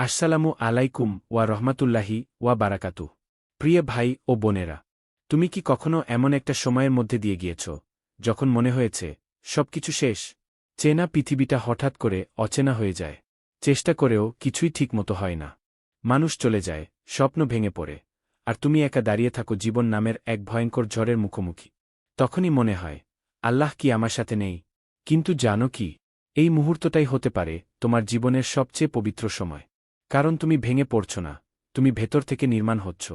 আসসালামু আলাইকুম ওয়া রহমাতুল্লাহি ওয়া বারাকাতু প্রিয় ভাই ও বোনেরা, তুমি কি কখনো এমন একটা সময়ের মধ্যে দিয়ে গিয়েছ, যখন মনে হয়েছে, সবকিছু শেষ, চেনা পৃথিবীটা হঠাৎ করে অচেনা হয়ে যায়, চেষ্টা করেও কিছুই ঠিকমতো হয় না। মানুষ চলে যায়, স্বপ্ন ভেঙে পড়ে, আর তুমি একা দাঁড়িয়ে থাকো জীবন নামের এক ভয়ঙ্কর ঝড়ের মুখোমুখি। তখনই মনে হয়, আল্লাহ কি আমার সাথে নেই? কিন্তু জানো কি, এই মুহূর্তটাই হতে পারে তোমার জীবনের সবচেয়ে পবিত্র সময়। কারণ তুমি ভেঙে পড়ছ না, তুমি ভেতর থেকে নির্মাণ হচ্ছ।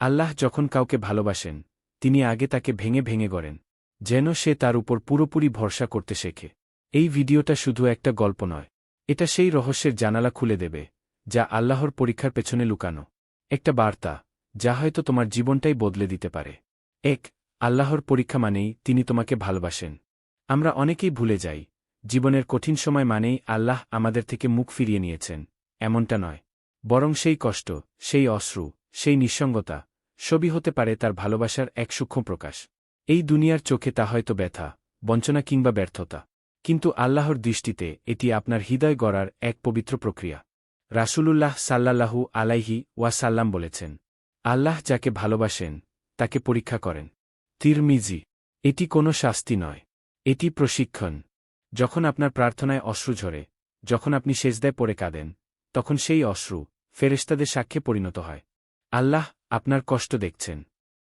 আল্লাহ যখন কাউকে ভালোবাসেন, তিনি আগে তাকে ভেঙে ভেঙে গড়েন, যেন সে তার উপর পুরোপুরি ভরসা করতে শেখে। এই ভিডিওটা শুধু একটা গল্প নয়, এটা সেই রহস্যের জানালা খুলে দেবে, যা আল্লাহর পরীক্ষার পেছনে লুকানো। একটা বার্তা, যা হয়তো তোমার জীবনটাই বদলে দিতে পারে। এক, আল্লাহর পরীক্ষা মানেই তিনি তোমাকে ভালোবাসেন। আমরা অনেকেই ভুলে যাই, জীবনের কঠিন সময় মানেই আল্লাহ আমাদের থেকে মুখ ফিরিয়ে নিয়েছেন। এমনটা নয়। বরং সেই কষ্ট, সেই অশ্রু, সেই নিঃসঙ্গতা, সবই হতে পারে তার ভালোবাসার এক সূক্ষ্ম প্রকাশ। এই দুনিয়ার চোখে তা হয়তো ব্যথা, বঞ্চনা কিংবা ব্যর্থতা। কিন্তু আল্লাহর দৃষ্টিতে এটি আপনার হৃদয় গড়ার এক পবিত্র প্রক্রিয়া। রাসূলুল্লাহ সাল্লাল্লাহু আলাইহি ওয়াসাল্লাম বলেছেন, আল্লাহ যাকে ভালোবাসেন, তাকে পরীক্ষা করেন। তিরমিজি, এটি কোনো শাস্তি নয়, এটি প্রশিক্ষণ। যখন আপনার প্রার্থনায় অশ্রু ঝরে, যখন আপনি সেজদায় পড়ে কাঁদেন তখন সেই অশ্রু ফেরেস্তাদের সাক্ষ্যে পরিণত হয়। আল্লাহ আপনার কষ্ট দেখছেন।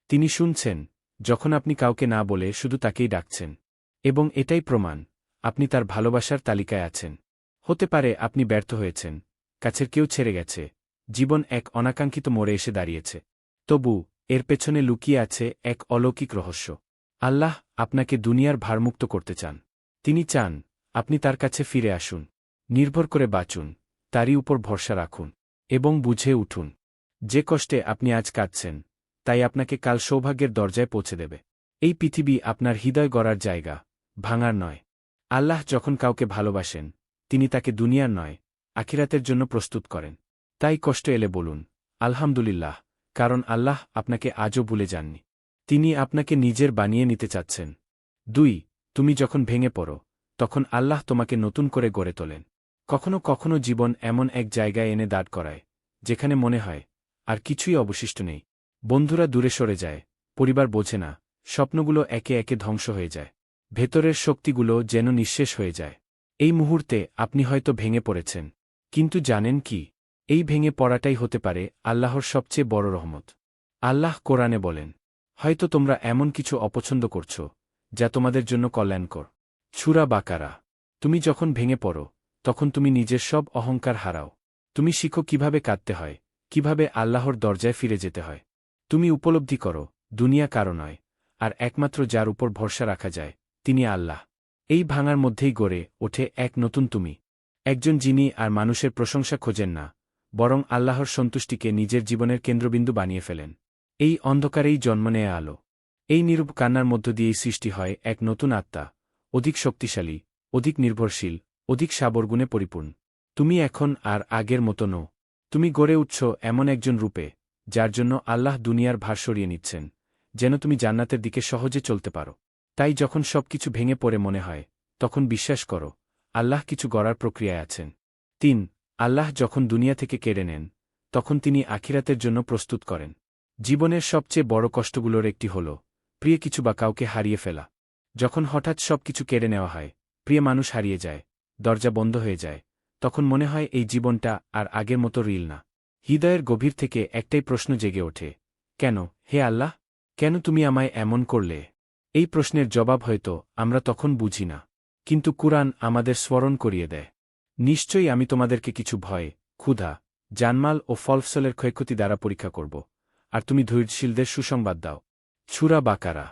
তিনি শুনছেন, যখন আপনি কাউকে না বলে শুধু তাকেই ডাকছেন। এবং এটাই প্রমাণ, আপনি তার ভালোবাসার তালিকায় আছেন। হতে পারে আপনি ব্যর্থ হয়েছেন, কাছের কেউ ছেড়ে গেছে, জীবন এক অনাকাঙ্ক্ষিত মোড়ে এসে দাঁড়িয়েছে। তবু, এর পেছনে লুকিয়ে আছে এক অলৌকিক রহস্য। আল্লাহ আপনাকে দুনিয়ার ভারমুক্ত করতে চান। তিনি চান, আপনি তার কাছে ফিরে আসুন, নির্ভর করে বাঁচুন। তারই উপর ভরসা রাখুন এবং বুঝে উঠুন, যে কষ্টে আপনি আজ কাঁদছেন তাই আপনাকে কাল সৌভাগ্যের দরজায় পৌঁছে দেবে। এই পৃথিবী আপনার হৃদয় গড়ার জায়গা, ভাঙার নয়। আল্লাহ যখন কাউকে ভালোবাসেন, তিনি তাকে দুনিয়ার নয়, আখিরাতের জন্য প্রস্তুত করেন। তাই কষ্ট এলে বলুন, আলহামদুলিল্লাহ, কারণ আল্লাহ আপনাকে আজও ভুলে যাননি। তিনি আপনাকে নিজের বানিয়ে নিতে চাচ্ছেন। দুই, তুমি যখন ভেঙে পড়ো, তখন আল্লাহ তোমাকে নতুন করে গড়ে তোলেন। কখনো কখনো জীবন এমন এক জায়গায় এনে দাঁড় করায়, যেখানে মনে হয়, আর কিছুই অবশিষ্ট নেই। বন্ধুরা দূরে সরে যায়, পরিবার বোঝে না, স্বপ্নগুলো একে একে ধ্বংস হয়ে যায়। ভেতরের শক্তিগুলো যেন নিঃশেষ হয়ে যায়। এই মুহূর্তে আপনি হয়তো ভেঙে পড়েছেন, কিন্তু জানেন কি, এই ভেঙে পড়াটাই হতে পারে আল্লাহর সবচেয়ে বড় রহমত। আল্লাহ কোরআনে বলেন, হয়তো তোমরা এমন কিছু অপছন্দ করছ, যা তোমাদের জন্য কল্যাণকর। ছুরা বাকারা, তুমি যখন ভেঙে পড়ো তখন তুমি নিজের সব অহংকার হারাও। তুমি শিখো কীভাবে কাঁদতে হয়, কীভাবে আল্লাহর দরজায় ফিরে যেতে হয়। তুমি উপলব্ধি করো, দুনিয়া কারও নয়, আর একমাত্র যার উপর ভরসা রাখা যায়, তিনি আল্লাহ। এই ভাঙার মধ্যেই গড়ে ওঠে এক নতুন তুমি। একজন যিনি আর মানুষের প্রশংসা খোঁজেন না, বরং আল্লাহর সন্তুষ্টিকে নিজের জীবনের কেন্দ্রবিন্দু বানিয়ে ফেলেন। এই অন্ধকারেই জন্ম নেয়া আলো। এই নিরূপ কান্নার মধ্য দিয়েই সৃষ্টি হয় এক নতুন আত্মা, অধিক শক্তিশালী, অধিক নির্ভরশীল অধিক সাবরগুণে পরিপূর্ণ। তুমি এখন আর আগের মতো নো তুমি গড়ে উঠছ এমন একজন রূপে, যার জন্য আল্লাহ দুনিয়ার ভার সরিয়ে নিচ্ছেন, যেন তুমি জান্নাতের দিকে সহজে চলতে পারো। তাই যখন সবকিছু ভেঙে পড়ে মনে হয়, তখন বিশ্বাস করো, আল্লাহ কিছু গড়ার প্রক্রিয়ায় আছেন। তিন, আল্লাহ যখন দুনিয়া থেকে কেড়ে নেন, তখন তিনি আখিরাতের জন্য প্রস্তুত করেন। জীবনের সবচেয়ে বড় কষ্টগুলোর একটি হল, প্রিয় কিছু বা কাউকে হারিয়ে ফেলা। যখন হঠাৎ সব কিছু কেড়ে নেওয়া হয়, প্রিয় মানুষ হারিয়ে যায় দরজা বন্ধ হয়ে যায়। তখন মনে হয় এই জীবনটা আর আগের মতো রিল না। হৃদয়ের গভীর থেকে একটাই প্রশ্ন জেগে ওঠে, কেন, হে আল্লাহ? কেন তুমি আমায় এমন করলে? এই প্রশ্নের জবাব হয়তো আমরা তখন বুঝি না, কিন্তু কুরআন আমাদের স্মরণ করিয়ে দেয়। নিশ্চয়ই আমি তোমাদেরকে কিছু ভয়, ক্ষুধা, জানমাল ও ফলফসলের ক্ষয়ক্ষতি দ্বারা পরীক্ষা করব, আর তুমি ধৈর্যশীলদের সুসংবাদ দাও। ছুরা বাকারা।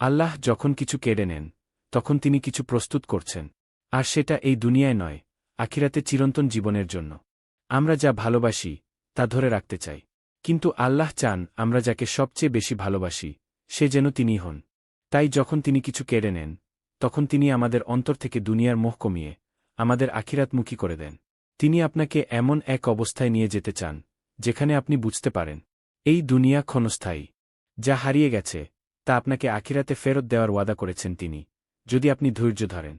আল্লাহ যখন কিছু কেড়ে নেন, তখন তিনি কিছু প্রস্তুত করছেন। আর সেটা এই দুনিয়ায় নয়, আখিরাতে চিরন্তন জীবনের জন্য। আমরা যা ভালোবাসি, তা ধরে রাখতে চাই। কিন্তু আল্লাহ চান আমরা যাকে সবচেয়ে বেশি ভালোবাসি, সে যেন তিনি হন। তাই যখন তিনি কিছু কেড়ে নেন, তখন তিনি আমাদের অন্তর থেকে দুনিয়ার মোহ কমিয়ে আমাদের আখিরাতমুখী করে দেন। তিনি আপনাকে এমন এক অবস্থায় নিয়ে যেতে চান, যেখানে আপনি বুঝতে পারেন, এই দুনিয়া ক্ষণস্থায়ী। যা হারিয়ে গেছে, তা আপনাকে আখিরাতে ফেরত দেওয়ার ওয়াদা করেছেন তিনি, যদি আপনি ধৈর্য ধরেন।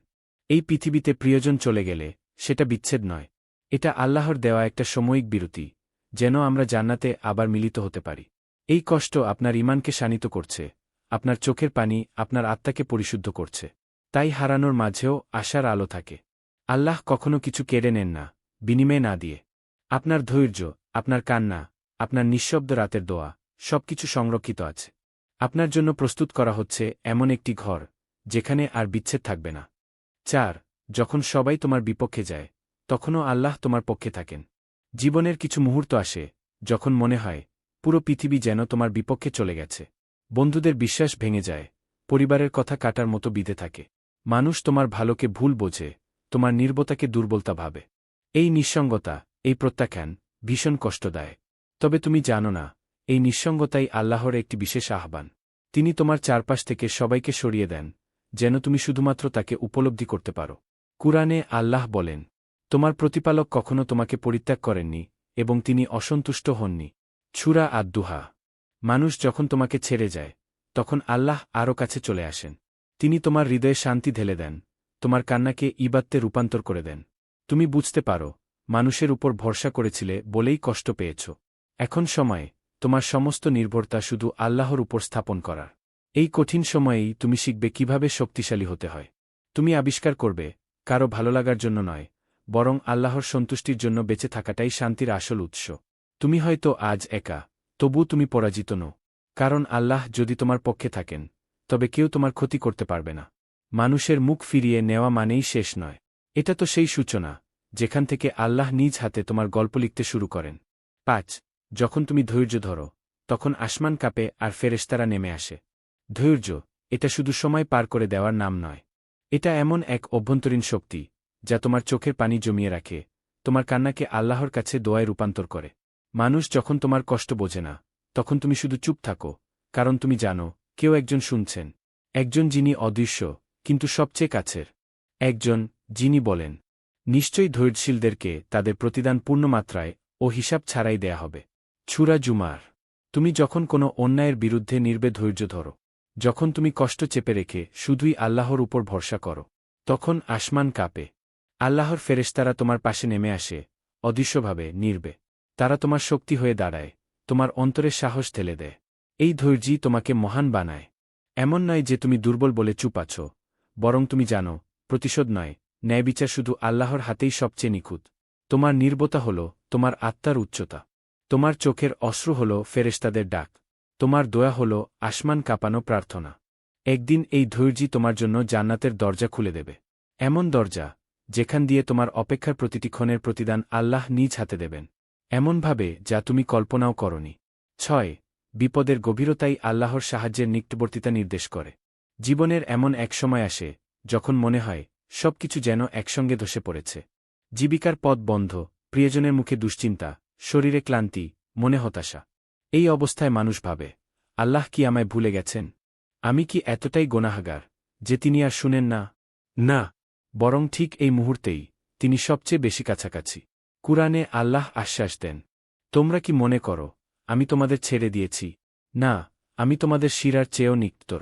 এই পৃথিবীতে প্রিয়জন চলে গেলে সেটা বিচ্ছেদ নয়। এটা আল্লাহর দেওয়া একটা সাময়িক বিরতি, যেন আমরা জান্নাতে আবার মিলিত হতে পারি। এই কষ্ট আপনার ইমানকে শানিত করছে, আপনার চোখের পানি আপনার আত্মাকে পরিশুদ্ধ করছে। তাই হারানোর মাঝেও আশার আলো থাকে। আল্লাহ কখনো কিছু কেড়ে নেন না, বিনিময়ে না দিয়ে। আপনার ধৈর্য, আপনার কান্না, আপনার নিঃশব্দ রাতের দোয়া, সবকিছু সংরক্ষিত আছে। আপনার জন্য প্রস্তুত করা হচ্ছে এমন একটি ঘর, যেখানে আর বিচ্ছেদ থাকবে না। চার, যখন সবাই তোমার বিপক্ষে যায়, তখনও আল্লাহ তোমার পক্ষে থাকেন। জীবনের কিছু মুহূর্ত আসে, যখন মনে হয়, পুরো পৃথিবী যেন তোমার বিপক্ষে চলে গেছে। বন্ধুদের বিশ্বাস ভেঙে যায়, পরিবারের কথা কাটার মতো বিধে থাকে। মানুষ তোমার ভালোকে ভুল বোঝে, তোমার নির্বতাকে দুর্বলতা ভাবে। এই নিঃসঙ্গতা, এই প্রত্যাখ্যান, ভীষণ কষ্ট দেয়। তবে তুমি জানো না, এই নিঃসঙ্গতাই আল্লাহর একটি বিশেষ আহ্বান। তিনি তোমার চারপাশ থেকে সবাইকে সরিয়ে দেন যেন তুমি শুধুমাত্র তাকে উপলব্ধি করতে পারো। কুরআনে আল্লাহ বলেন, তোমার প্রতিপালক কখনো তোমাকে পরিত্যাগ করেননি এবং তিনি অসন্তুষ্ট হননি। ছুরা আদুহা মানুষ যখন তোমাকে ছেড়ে যায়, তখন আল্লাহ আরও কাছে চলে আসেন। তিনি তোমার হৃদয়ে শান্তি ঢেলে দেন, তোমার কান্নাকে ইবাত্তে রূপান্তর করে দেন। তুমি বুঝতে পারো, মানুষের উপর ভরসা করেছিলে বলেই কষ্ট পেয়েছ। এখন সময়ে, তোমার সমস্ত নির্ভরতা শুধু আল্লাহর উপর স্থাপন করার। এই কঠিন সময়েই তুমি শিখবে কীভাবে শক্তিশালী হতে হয়। তুমি আবিষ্কার করবে, কারও ভালো লাগার জন্য নয়, বরং আল্লাহর সন্তুষ্টির জন্য বেঁচে থাকাটাই শান্তির আসল উৎস। তুমি হয়তো আজ একা তবু তুমি পরাজিত নো কারণ আল্লাহ যদি তোমার পক্ষে থাকেন, তবে কেউ তোমার ক্ষতি করতে পারবে না। মানুষের মুখ ফিরিয়ে নেওয়া মানেই শেষ নয়। এটা তো সেই সূচনা, যেখান থেকে আল্লাহ নিজ হাতে তোমার গল্প লিখতে শুরু করেন। পাঁচ, যখন তুমি ধৈর্য ধরো, তখন আসমান কাঁপে আর ফেরেস্তারা নেমে আসে। ধৈর্য, এটা শুধু সময় পার করে দেওয়ার নাম নয়। এটা এমন এক অভ্যন্তরীণ শক্তি, যা তোমার চোখের পানি জমিয়ে রাখে, তোমার কান্নাকে আল্লাহর কাছে দোয়ায় রূপান্তর করে। মানুষ যখন তোমার কষ্ট বোঝে না, তখন তুমি শুধু চুপ থাকো, কারণ তুমি জানো, কেউ একজন শুনছেন। একজন যিনি অদৃশ্য, কিন্তু সবচেয়ে কাছের। একজন যিনি বলেন, নিশ্চয়ই ধৈর্যশীলদেরকে তাদের প্রতিদান পূর্ণমাত্রায় ও হিসাব ছাড়াই দেয়া হবে। ছুরা জুমার। তুমি যখন কোনো অন্যায়ের বিরুদ্ধে নির্বে ধৈর্য ধরো যখন তুমি কষ্ট চেপে রেখে শুধুই আল্লাহর উপর ভরসা করো, তখন আসমান কাঁপে। আল্লাহর ফেরেশতারা তোমার পাশে নেমে আসে, অদৃশ্যভাবে, নির্বে। তারা তোমার শক্তি হয়ে দাঁড়ায়, তোমার অন্তরে সাহস ঠেলে দেয়। এই ধৈর্যই তোমাকে মহান বানায়। এমন নয় যে তুমি দুর্বল বলে চুপ আছো, বরং তুমি জানো, প্রতিশোধ নয়, ন্যায়বিচার শুধু আল্লাহর হাতেই সবচেয়ে নিখুঁত। তোমার নির্বতা হল তোমার আত্মার উচ্চতা। তোমার চোখের অশ্রু হল ফেরেশতাদের ডাক। তোমার দয়া হল, আসমান কাঁপানো প্রার্থনা। একদিন এই ধৈর্যই তোমার জন্য জান্নাতের দরজা খুলে দেবে। এমন দরজা, যেখান দিয়ে তোমার অপেক্ষার প্রতিটি ক্ষণের প্রতিদান আল্লাহ নিজ হাতে দেবেন। এমনভাবে যা তুমি কল্পনাও করনি। ছয়, বিপদের গভীরতাই আল্লাহর সাহায্যের নিকটবর্তিতা নির্দেশ করে। জীবনের এমন এক সময় আসে, যখন মনে হয়, সবকিছু যেন একসঙ্গে ধসে পড়েছে। জীবিকার পথ বন্ধ, প্রিয়জনের মুখে দুশ্চিন্তা, শরীরে ক্লান্তি, মনে হতাশা। এই অবস্থায় মানুষ ভাবে, আল্লাহ কি আমায় ভুলে গেছেন? আমি কি এতটাই গোনাহাগার, যে তিনি আর শুনেন না? না, বরং ঠিক এই মুহূর্তেই তিনি সবচেয়ে বেশি কাছাকাছি। কুরআনে আল্লাহ আশ্বাস দেন, তোমরা কি মনে করো, আমি তোমাদের ছেড়ে দিয়েছি? না, আমি তোমাদের শিরার চেয়েও নিকটতর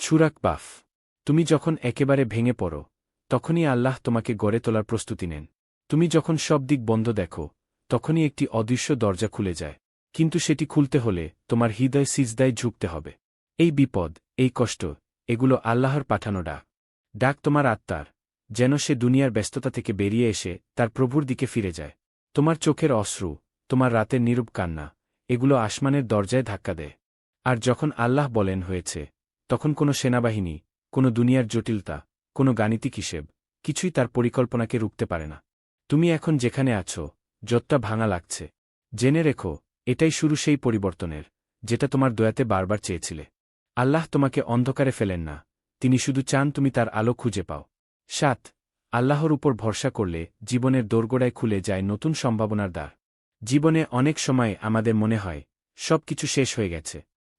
ছুরাক বাফ, তুমি যখন একেবারে ভেঙে পড়ো, তখনই আল্লাহ তোমাকে গড়ে তোলার প্রস্তুতি নেন। তুমি যখন সব দিক বন্ধ দেখো, তখনই একটি অদৃশ্য দরজা খুলে যায়। কিন্তু সেটি খুলতে হলে তোমার হৃদয় সিজদায় ঝুঁকতে হবে। এই বিপদ, এই কষ্ট, এগুলো আল্লাহর পাঠানো ডাক। ডাক তোমার আত্মার, যেন সে দুনিয়ার ব্যস্ততা থেকে বেরিয়ে এসে তার প্রভুর দিকে ফিরে যায়। তোমার চোখের অশ্রু, তোমার রাতের নিরূপ কান্না, এগুলো আসমানের দরজায় ধাক্কা দেয়। আর যখন আল্লাহ বলেন হয়েছে, তখন কোনো সেনাবাহিনী, কোনো দুনিয়ার জটিলতা, কোনো গাণিতিক হিসেব, কিছুই তার পরিকল্পনাকে রুখতে পারে না। তুমি এখন যেখানে আছো, যতটা ভাঙা লাগছে। জেনে রেখো এটাই শুরু সেই পরিবর্তনের, যেটা তোমার দয়াতে বারবার চেয়েছিলে। আল্লাহ তোমাকে অন্ধকারে ফেলেন না, তিনি শুধু চান তুমি তার আলো খুঁজে পাও। সাত, আল্লাহর উপর ভরসা করলে জীবনের দোরগোড়ায় খুলে যায় নতুন সম্ভাবনার দ্বার। জীবনে অনেক সময় আমাদের মনে হয় সব কিছু শেষ হয়ে গেছে,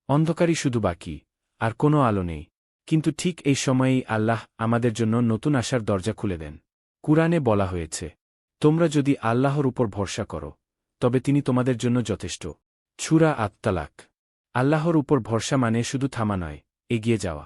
অন্ধকারই শুধু বাকি, আর কোনো আলো নেই। কিন্তু ঠিক এই সময়েই আল্লাহ আমাদের জন্য নতুন আশার দরজা খুলে দেন। কুরআনে বলা হয়েছে, তোমরা যদি আল্লাহর উপর ভরসা করো তবে তিনি তোমাদের জন্য যথেষ্ট। ছুরা আত্মালাক আল্লাহর উপর ভরসা মানে শুধু থামা নয়, এগিয়ে যাওয়া।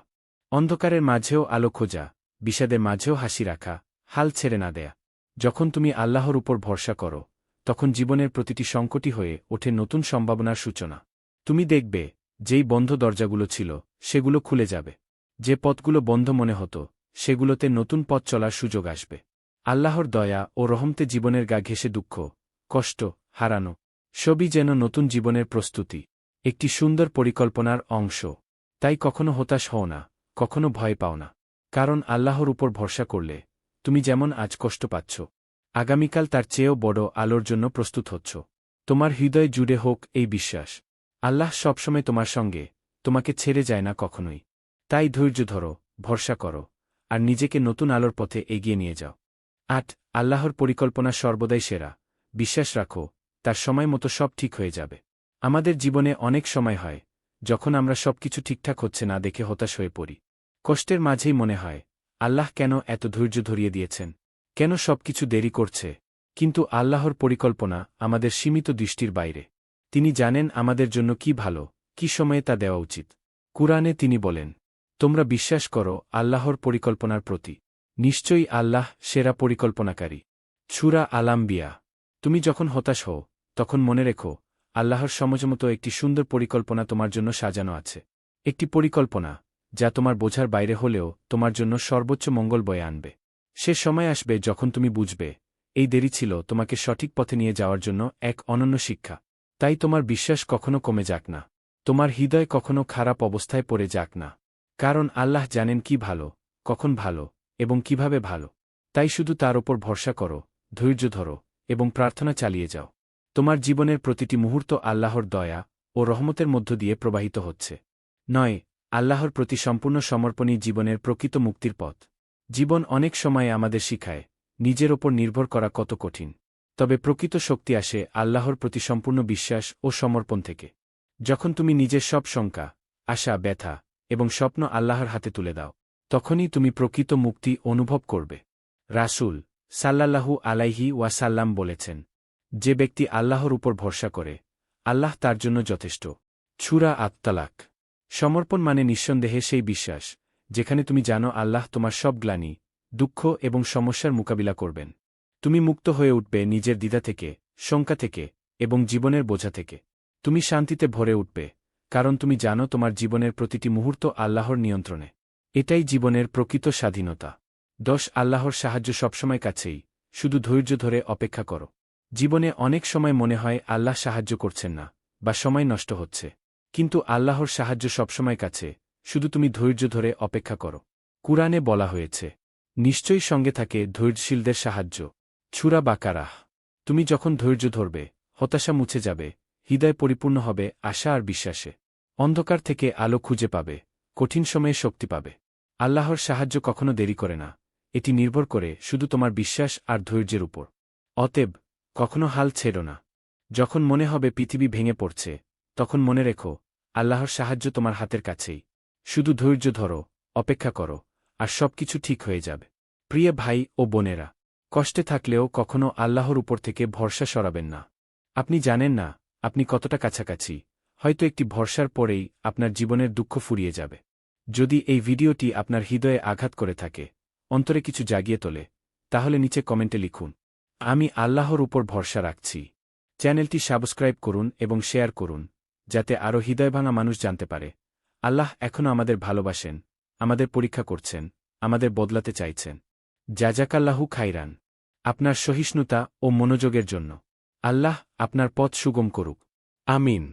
অন্ধকারের মাঝেও আলো খোঁজা, বিষাদের মাঝেও হাসি রাখা, হাল ছেড়ে না দেয়া। যখন তুমি আল্লাহর উপর ভরসা করো, তখন জীবনের প্রতিটি সংকটই হয়ে ওঠে নতুন সম্ভাবনার সূচনা। তুমি দেখবে, যেই বন্ধ দরজাগুলো ছিল, সেগুলো খুলে যাবে। যে পথগুলো বন্ধ মনে হতো, সেগুলোতে নতুন পথ চলার সুযোগ আসবে। আল্লাহর দয়া ও রহমতে জীবনের গা ঘেসে দুঃখ, কষ্ট হারানো। সবই যেন নতুন জীবনের প্রস্তুতি। একটি সুন্দর পরিকল্পনার অংশ। তাই কখনো হতাশ হও না, কখনো ভয় পাও না। কারণ আল্লাহর উপর ভরসা করলে তুমি যেমন আজ কষ্ট পাচ্ছ, আগামীকাল তার চেয়েও বড় আলোর জন্য প্রস্তুত হচ্ছ। তোমার হৃদয় জুড়ে হোক এই বিশ্বাস। আল্লাহ সবসময় তোমার সঙ্গে, তোমাকে ছেড়ে যায় না কখনোই। তাই ধৈর্য ধরো, ভরসা করো, আর নিজেকে নতুন আলোর পথে এগিয়ে নিয়ে যাও। আট, আল্লাহর পরিকল্পনা সর্বদাই সেরা। বিশ্বাস রাখো তার সময় মতো সব ঠিক হয়ে যাবে। আমাদের জীবনে অনেক সময় হয়, যখন আমরা সবকিছু ঠিকঠাক হচ্ছে না দেখে হতাশ হয়ে পড়ি। কষ্টের মাঝেই মনে হয়, আল্লাহ কেন এত ধৈর্য ধরিয়ে দিয়েছেন? কেন সবকিছু দেরি করছে? কিন্তু আল্লাহর পরিকল্পনা আমাদের সীমিত দৃষ্টির বাইরে। তিনি জানেন আমাদের জন্য কি ভালো, কি সময়ে তা দেওয়া উচিত। কুরআনে তিনি বলেন, তোমরা বিশ্বাস করো আল্লাহর পরিকল্পনার প্রতি। নিশ্চয়ই আল্লাহ সেরা পরিকল্পনাকারী। ছুরা আলাম্বিয়া তুমি যখন হতাশ হও, তখন মনে রেখো, আল্লাহর সমজমতো একটি সুন্দর পরিকল্পনা তোমার জন্য সাজানো আছে। একটি পরিকল্পনা, যা তোমার বোঝার বাইরে হলেও তোমার জন্য সর্বোচ্চ মঙ্গল বয়ে আনবে। সে সময় আসবে যখন তুমি বুঝবে, এই দেরি ছিল তোমাকে সঠিক পথে নিয়ে যাওয়ার জন্য এক অনন্য শিক্ষা। তাই তোমার বিশ্বাস কখনো কমে যাক না। তোমার হৃদয় কখনো খারাপ অবস্থায় পড়ে যাক না। কারণ আল্লাহ জানেন কি ভালো, কখন ভালো, এবং কীভাবে ভালো। তাই শুধু তার ওপর ভরসা করো, ধৈর্য ধরো এবং প্রার্থনা চালিয়ে যাও। তোমার জীবনের প্রতিটি মুহূর্ত আল্লাহর দয়া ও রহমতের মধ্য দিয়ে প্রবাহিত হচ্ছে। নয়, আল্লাহর প্রতি সম্পূর্ণ সমর্পণই জীবনের প্রকৃত মুক্তির পথ। জীবন অনেক সময় আমাদের শিখায়, নিজের ওপর নির্ভর করা কত কঠিন। তবে প্রকৃত শক্তি আসে আল্লাহর প্রতি সম্পূর্ণ বিশ্বাস ও সমর্পণ থেকে। যখন তুমি নিজের সব শঙ্কা, আশা, ব্যথা এবং স্বপ্ন আল্লাহর হাতে তুলে দাও, তখনই তুমি প্রকৃত মুক্তি অনুভব করবে। রাসূল সাল্লাল্লাহু আলাইহি ওয়াসাল্লাম বলেছেন, যে ব্যক্তি আল্লাহর উপর ভরসা করে, আল্লাহ তার জন্য যথেষ্ট। ছুরা আত্মালাক সমর্পণ মানে নিঃসন্দেহে সেই বিশ্বাস, যেখানে তুমি জানো আল্লাহ তোমার সব গ্লানি, দুঃখ এবং সমস্যার মোকাবিলা করবেন। তুমি মুক্ত হয়ে উঠবে নিজের দ্বিধা থেকে, শঙ্কা থেকে এবং জীবনের বোঝা থেকে। তুমি শান্তিতে ভরে উঠবে, কারণ তুমি জানো তোমার জীবনের প্রতিটি মুহূর্ত আল্লাহর নিয়ন্ত্রণে। এটাই জীবনের প্রকৃত স্বাধীনতা। দশ আল্লাহর সাহায্য সবসময় কাছেই, শুধু ধৈর্য ধরে অপেক্ষা করো। জীবনে অনেক সময় মনে হয় আল্লাহ সাহায্য করছেন না, বা সময় নষ্ট হচ্ছে। কিন্তু আল্লাহর সাহায্য সবসময় কাছে, শুধু তুমি ধৈর্য ধরে অপেক্ষা করো। কুরআনে বলা হয়েছে, নিশ্চয়ই সঙ্গে থাকে ধৈর্যশীলদের সাহায্য। ছুরা বাকারাহ, তুমি যখন ধৈর্য ধরবে, হতাশা মুছে যাবে, হৃদয় পরিপূর্ণ হবে আশা আর বিশ্বাসে। অন্ধকার থেকে আলো খুঁজে পাবে, কঠিন সময়ে শক্তি পাবে। আল্লাহর সাহায্য কখনো দেরি করে না। এটি নির্ভর করে শুধু তোমার বিশ্বাস আর ধৈর্যের উপর। অতএব, কখনো হাল ছেড়ো না। যখন মনে হবে পৃথিবী ভেঙে পড়ছে, তখন মনে রেখো, আল্লাহর সাহায্য তোমার হাতের কাছেই। শুধু ধৈর্য ধরো, অপেক্ষা করো, আর সবকিছু ঠিক হয়ে যাবে। প্রিয় ভাই ও বোনেরা, কষ্টে থাকলেও কখনো আল্লাহর উপর থেকে ভরসা সরাবেন না। আপনি জানেন না, আপনি কতটা কাছাকাছি, হয়তো একটি ভরসার পরেই আপনার জীবনের দুঃখ ফুরিয়ে যাবে। যদি এই ভিডিওটি আপনার হৃদয়ে আঘাত করে থাকে অন্তরে কিছু জাগিয়ে তোলে, তাহলে নিচে কমেন্টে লিখুন, আমি আল্লাহর উপর ভরসা রাখছি। চ্যানেলটি সাবস্ক্রাইব করুন এবং শেয়ার করুন, যাতে আরও হৃদয়ভাঙা মানুষ জানতে পারে। আল্লাহ এখনও আমাদের ভালোবাসেন, আমাদের পরীক্ষা করছেন, আমাদের বদলাতে চাইছেন। জাজাকাল্লাহু খাইরান আপনার সহিষ্ণুতা ও মনোযোগের জন্য। আল্লাহ আপনার পথ সুগম করুক। আমিন।